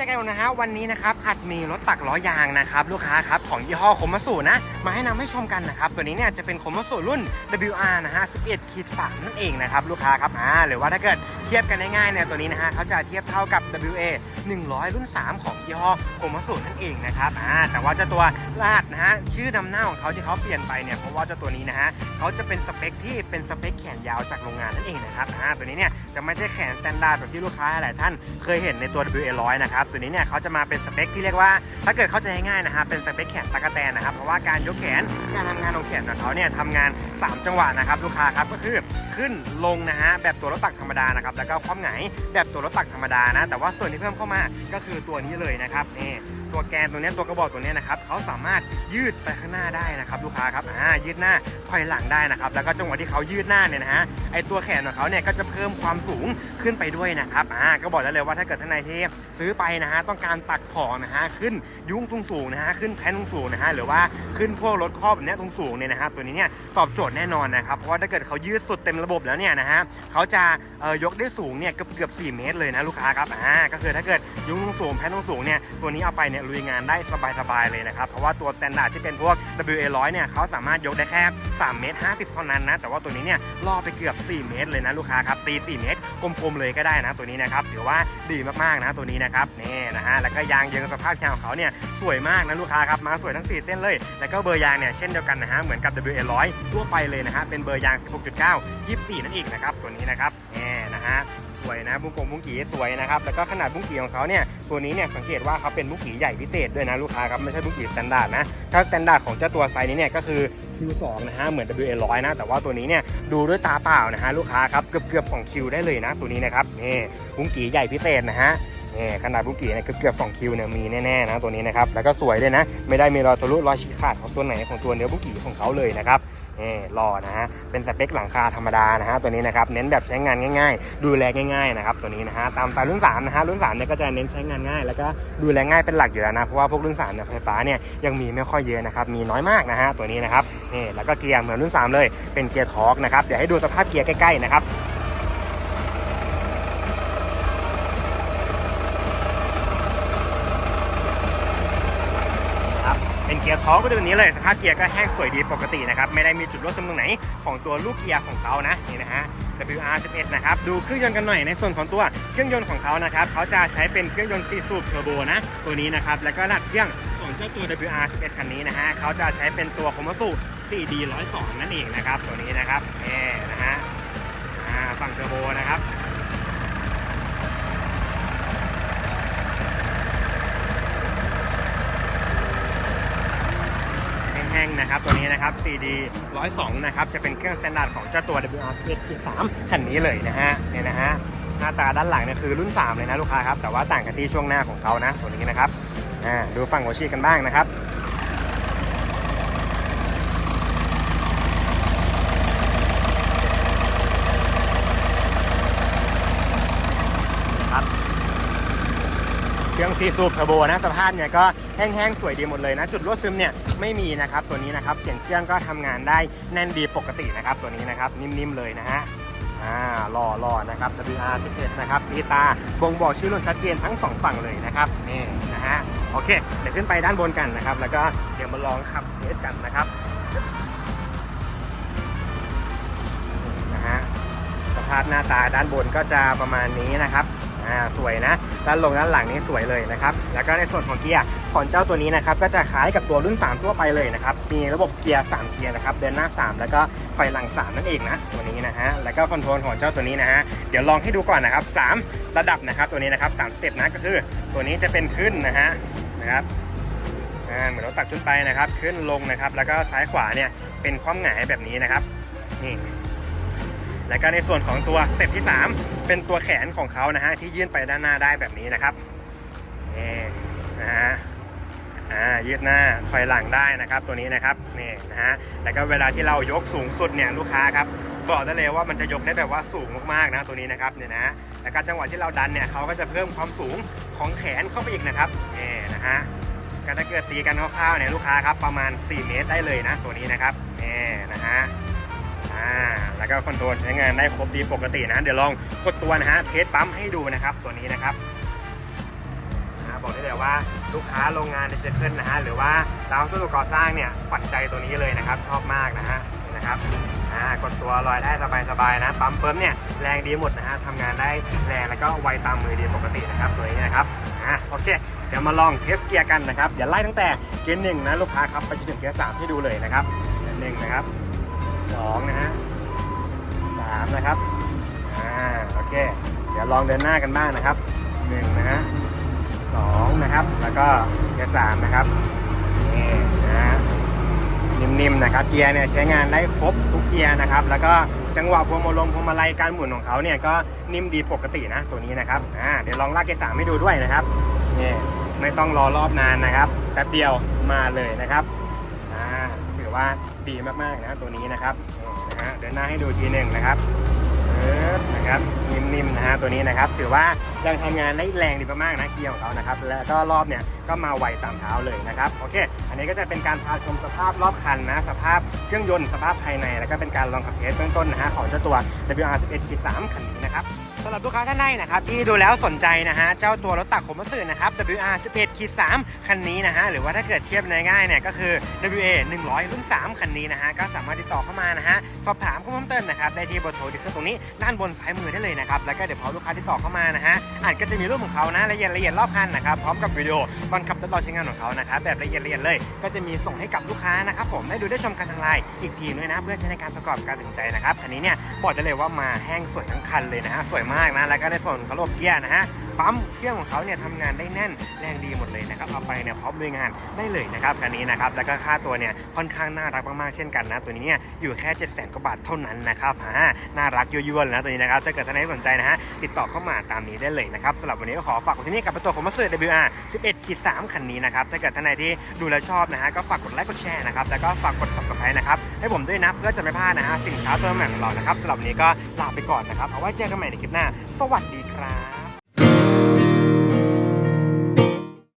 จอกันนะฮะวันนี้นะครับอัดมีรถตักล้อยางนะครับลูกค้าครับของยี่ห้อคมสูนะ มาให้นำให้ชมกันนะครับ ตัวนี้เนี่ยจะเป็นคมสูรุ่น WR นะฮะ 11ขีด3นั่นเองนะครับลูกค้าครับอ่าหรือว่าถ้าเกิดเทียบกันง่ายๆเนี่ยตัวนี้นะฮะเขาจะเทียบเท่ากับ WA 100 รุ่น 3 ของยี่ห้อคมสูนั่นเองนะครับอ่าแต่ว่าเจ้าตัวรหัสนะฮะชื่อนำหน้าของเขาที่เขาเปลี่ยนไปเนี่ยเพราะว่าเจ้าตัวนี้นะฮะเขาจะเป็นสเปคที่เป็นสเปคแขนยาวจากโรงงานนั่นเองนะครับอ่าตัวนี้เนี่ยจะไม่ใช่แขนสแตนดาร์ดแบบที่ลูกค้าหลายท่านเคยเห็นในตัว WA 100นะครับตัวนี้เนี่ยเขาจะมาเป็นสเปคที่เรียกว่า ถ้าเกิดเข้าใจง่ายๆนะฮะเป็นสเปคแขนตะกแตนนะครับเพราะว่าการยกแขนการทำงานของแขนของเขาเนี่ยทำงาน 3 จังหวะนะครับลูกค้าครับก็คือขึ้นลงนะฮะแบบตัวรถตักธรรมดานะครับแล้วก็คว่ำหงายแบบตัวรถตักธรรมดานะแต่ว่าส่วนที่เพิ่มเข้ามาก็คือตัวนี้เลยนะครับนี่ ตัวแกนตัวเนี้ยตัวกระบอกตัวเนี้ยนะครับเขาสามารถยืดไปข้างหน้าได้นะครับลูกค้าครับอ่ายืดหน้าถอยหลังได้นะครับแล้วก็จังหวะที่เขายืดหน้าเนี่ยนะฮะไอตัวแขนของเขาเนี่ยก็จะเพิ่มความสูงขึ้นไปด้วยนะครับอ่าก็บอกได้เลยว่าถ้าเกิดท่านใดที่ซื้อไปนะฮะต้องการตักของนะฮะขึ้นยุ้งตุงสูงนะฮะขึ้นแพนตุงสูงนะฮะหรือว่าขึ้นพวกรถครอบแบบเนี้ยสูงเนี่ยนะฮะตัวนี้เนี่ยตอบโจทย์แน่นอนนะครับเพราะว่าถ้าเกิดเขายืดสุดเต็มระบบแล้วเนี่ยนะฮะเขาจะเอ่อยกได้สูงเนี่ยเกือบเกือบ4เมตรเลยนะลูกค้าครับอ่าก็คือถ้าเกิดยุ้งสูงแพนสูงเนี่ยตัวนี้เอาไปเนี่ยลุยงานได้สบายๆเลยนะครับ เพราะว่าตัวสแตนดาร์ดที่เป็นพวก WA 100 เนี่ยเขาสามารถยกได้แค่3เมตร50 เท่านั้นนะ แต่ว่าตัวนี้เนี่ยล่อไปเกือบ 4 เมตรเลยนะลูกค้าครับ ตี 4 เมตรกลมๆเลยก็ได้นะตัวนี้นะครับถือว่าดีมากๆนะตัวนี้นะครับนี่นะฮะแล้วก็ยางเยิงสภาพยางของเขาเนี่ยสวยมากนะลูกค้าครับมาสวยทั้ง 4 เส้นเลย แล้วก็เบอร์ยางเนี่ยเช่นเดียวกันนะฮะเหมือนกับ WA 100 ทั่วไปเลยนะฮะเป็นเบอร์ยาง 16.9 24 นั่นเองนะครับตัวนี้นะครับนี่นะฮะ สวยนะบุ้งกงบุ้งกีสวยนะครับแล้วก็ขนาดบุ้งกีของเขาเนี่ยตัวนี้เนี่ยสังเกตว่าเขาเป็นบุ้งกีใหญ่พิเศษด้วยนะลูกค้าครับไม่ใช่บุ้งกีสแตนดาร์ดนะถ้าสแตนดาร์ดของเจ้าตัวไซส์นี้เนี่ยก็คือ Q2 นะฮะเหมือน WA 100 นะแต่ว่าตัวนี้เนี่ยดูด้วยตาเปล่านะฮะลูกค้าครับเกือบเกือบ2คิวได้เลยนะตัวนี้นะครับนี่บุ้งกีใหญ่พิเศษนะฮะนี่ขนาดบุ้งกีเนี่ยเกือบเกือบ2คิวเนี่ยมีแน่ๆนะตัวนี้นะครับแล้วก็สวยด้วยนะ ไม่ได้มีรอยทะลุรอยฉีกขาดของตัวไหนของตัวเนื้อบุ้งกีของเขาเลยนะครับ นี่รอนะฮะ เป็นสเปคหลังคาธรรมดานะฮะตัวนี้นะครับ เน้นแบบใช้งานง่าย ๆ ดูแลง่ายๆนะครับตัวนี้นะฮะ ตามตามรุ่น3นะฮะรุ่น3เนี่ยก็จะเน้นใช้งานง่าย แล้วก็ดูแลง่ายเป็นหลักอยู่แล้วนะ เพราะว่าพวกรุ่น3เนี่ยไฟฟ้าเนี่ยยังมีไม่ค่อยเยอะนะครับ มีน้อยมากนะฮะตัวนี้นะครับ นี่แล้วก็เกียร์เหมือนรุ่น 3 เลย เป็นเกียร์ทอร์กนะครับ เดี๋ยวให้ดูสภาพเกียร์ใกล้ๆนะครับ ครับ เกียร์ท้องก็จะเป็นนี้เลยสภาพเกียร์ก็แห้งสวยดีปกตินะครับไม่ได้มีจุดรั่วซึมตรงไหนของตัวลูกเกียร์ของเขานะนี่นะฮะ WR11 นะครับดูเครื่องยนต์กันหน่อยในส่วนของตัวเครื่องยนต์ของเขานะครับเขาจะใช้เป็นเครื่องยนต์4สูบเทอร์โบนะตัวนี้นะครับแล้วก็รหัสเครื่องของเจ้าตัว WR11 คันนี้นะฮะเขาจะใช้เป็นตัวคอม a สู 4D 102 นั่นเองนะครับตัวนี้นะครับนี่นะฮะฝั่งเทอร์โบนะครับ แห้งนะครับตัวนี้นะครับ CD 102 นะครับ จะเป็นเครื่องสแตนดาร์ดของเจ้าตัว WR11 3คันนี้เลยนะฮะเนี่ยนะฮะหน้าตาด้านหลังเนี่ยคือรุ่น 3 เลยนะลูกค้าครับ แต่ว่าต่างกันที่ช่วงหน้าของเขานะตัวนี้นะครับอ่าดูฝั่งหัวฉีดกันบ้างนะครับ เครื่อง ซีซูบเทอร์โบนะสภาพเนี่ยก็แห้งๆ สวยดีหมดเลยนะ จุดรั่วซึมเนี่ยไม่มีนะครับตัวนี้นะครับเสียงเครื่องก็ทำงานได้แน่นดีปกตินะครับตัวนี้นะครับนิ่มๆเลยนะฮะอ่ารอรอนะครับ WR11 นะครับตีตาบ่งบอกชื่อรุ่นชัดเจนทั้งสองฝั่งเลยนะครับนี่นะฮะโอเค เดี๋ยวขึ้นไปด้านบนกันนะครับ แล้วก็เดี๋ยวมาลองขับเทสกันนะครับนะฮะสภาพหน้าตาด้านบนก็จะประมาณนี้นะครับ อ่าสวยนะด้านลงด้านหลังนี่สวยเลยนะครับแล้วก็ในส่วนของเกียร์ของเจ้าตัวนี้นะครับก็จะคล้ายกับตัวรุ่น 3 ทั่วไปเลยนะครับมีระบบเกียร์ 3 เกียร์นะครับเดินหน้า 3 แล้วก็ไฟหลัง 3 นั่นเองนะตัวนี้นะฮะแล้วก็คอนโทรลของเจ้าตัวนี้นะฮะเดี๋ยวลองให้ดูก่อนนะครับ 3 ระดับนะครับตัวนี้นะครับ3สเต็ปนะก็คือ ตัวนี้จะเป็นขึ้นนะฮะนะครับอ่าเหมือนเราตักขึ้นไปนะครับ ขึ้นลงนะครับ แล้วก็ซ้ายขวาเนี่ยเป็นความหงายแบบนี้นะครับนี่ แล้วก็ในส่วนของตัวสเต็ปที่ 3 เป็นตัวแขนของเขานะฮะที่ยื่นไปด้านหน้าได้แบบนี้นะครับนี่นะฮะอ่ายืดหน้าถอยหลังได้นะครับตัวนี้นะครับนี่นะฮะแล้วก็เวลาที่เรายกสูงสุดเนี่ยลูกค้าครับบอกได้เลยว่ามันจะยกได้แบบว่าสูงมากๆนะตัวนี้นะครับเนี่ยนะฮะแล้วก็จังหวะที่เราดันเนี่ยเขาก็จะเพิ่มความสูงของแขนเข้าไปอีกนะครับนี่นะฮะก็ถ้าเกิดตีกันคร่าวๆเนี่ยลูกค้าครับประมาณ 4 เมตรได้เลยนะตัวนี้นะครับนี่นะฮะ อ่าแล้วก็คอนโทรลใช้งานได้ครบดีปกตินะ เดี๋ยวลองกดตัวนะฮะเทสปั๊มให้ดูนะครับตัวนี้นะครับบอกได้เลยว่าลูกค้าโรงงานเดจเคิลนะฮะหรือว่าดาวตู้ก่อสร้างเนี่ยปัจจัยตัวนี้เลยนะครับ ชอบมากนะฮะนะครับอ่ากดตัวลอยได้สบายๆนะปั๊มเปิมเนี่ยแรงดีหมดนะฮะทำงานได้แรงแล้วก็ไวตามมือดีปกตินะครับตัวนี้นะครับอ่าโอเค เดี๋ยวมาลองเทสเกียร์กันนะครับอย่าไล่ตั้งแต่เกียร์หนึ่งนะลูกค้าครับไปจนถึงเกียร์สามให้ดูเลยนะครับเกียร์หนึ่งนะครับ สองนะฮะสามนะครับอ่าโอเค เดี๋ยวลองเดินหน้ากันบ้างนะครับหนึ่งนะฮะสองนะครับ แล้วก็เกียร์สามนะครับนี่นะฮะนิ่มๆนะครับเกียร์เนี่ยใช้งานได้ครบทุกเกียร์นะครับ แล้วก็จังหวะพวงมาลงพวงมาลัยการหมุนของเขาเนี่ยก็นิ่มดีปกตินะตัวนี้นะครับอ่าเดี๋ยวลองลากเกียร์สามให้ดูด้วยนะครับนี่ไม่ต้องรอรอบนานนะครับแป๊บเดียวมาเลยนะครับอ่าถือว่า ดีมากๆนะตัวนี้นะครับนะฮะเดินหน้าให้ดูทีหนึ่งนะครับปึ๊บนะครับนิ่มๆนะฮะตัวนี้นะครับ ถือว่ายังทำงานได้แรงดีมากๆนะเกียร์ของเขานะครับ แล้วก็รอบเนี่ยก็มาไวตามเท้าเลยนะครับโอเค อันนี้ก็จะเป็นการพาชมสภาพรอบคันนะ สภาพเครื่องยนต์สภาพภายใน แล้วก็เป็นการลองขับเทสเบื้องต้นนะฮะของเจ้าตัว WR11-3 คันนี้นะครับ สำหรับลูกค้าท่านใดนะครับที่ดูแล้วสนใจนะฮะเจ้าตัวรถตักขมมัสึนะครับ WR11-3 คันนี้นะฮะหรือว่าถ้าเกิดเทียบง่ายๆเนี่ยก็คือ WA 100 รุ่น 3 คันนี้นะฮะก็สามารถติดต่อเข้ามานะฮะสอบถามข้อมูลเพิ่มเติมนะครับได้ที่เบอร์โทรที่ขึ้นตรงนี้ด้านบนซ้ายมือได้เลยนะครับแล้วก็เดี๋ยวพอลูกค้าติดต่อเข้ามานะฮะอาจก็จะมีรูปของเขานะละเอียดละเอียดรอบคันนะครับพร้อมกับวิดีโอตอนขับทดลองใช้งานของเขานะครับแบบละเอียดละเอียดเลย ก็จะมีส่งให้กับลูกค้านะครับผมได้ดูได้ชมกันทางไลน์อีกทีด้วยนะเพื่อใช้ในการประกอบการตัดสินใจนะครับอันนี้เนี่ยบอกได้เลยว่ามาแห้งสวยทั้งคันเลยนะฮะสวยมากนะ แล้วก็ในส่วนของระบบเกียร์นะฮะ ปั๊มเครื่องของเขาเนี่ยทำงานได้แน่นแรงดีหมดเลยนะครับ เอาไปเนี่ยพร้อมลุยงานได้เลยนะครับคันนี้นะครับ แล้วก็ค่าตัวเนี่ยค่อนข้างน่ารักมากๆเช่นกันนะ ตัวนี้เนี่ยอยู่แค่ 7 0 0 0 0 0กว่าบาทเท่านั้นนะครับอ่าน่ารักยั่วๆนะตัวนี้นะครับถ้าเกิดท่านใดสนใจนะฮะติดต่อเข้ามาตามนี้ได้เลยนะครับสำหรับวันนี้ก็ขอฝากไว้ที่นี่กับตัวของมาสเตอร์ WR 11ขีด3คันนี้นะครับถ้าเกิดท่านใดที่ดูแลชอบนะฮะก็ฝากกดไลค์กดแชร์นะครับแล้วก็ฝากกด subscribe นะครับให้ผมด้วยนะเพื่อจะไม่พลาดนะฮะสินค้าตัวใหม่ของเรานะครับสำหรับวันนี้ก็ลาไปก่อนนะครับเอาไว้เจอกันใหม่ในคลิปหน้า สวัสดีครับ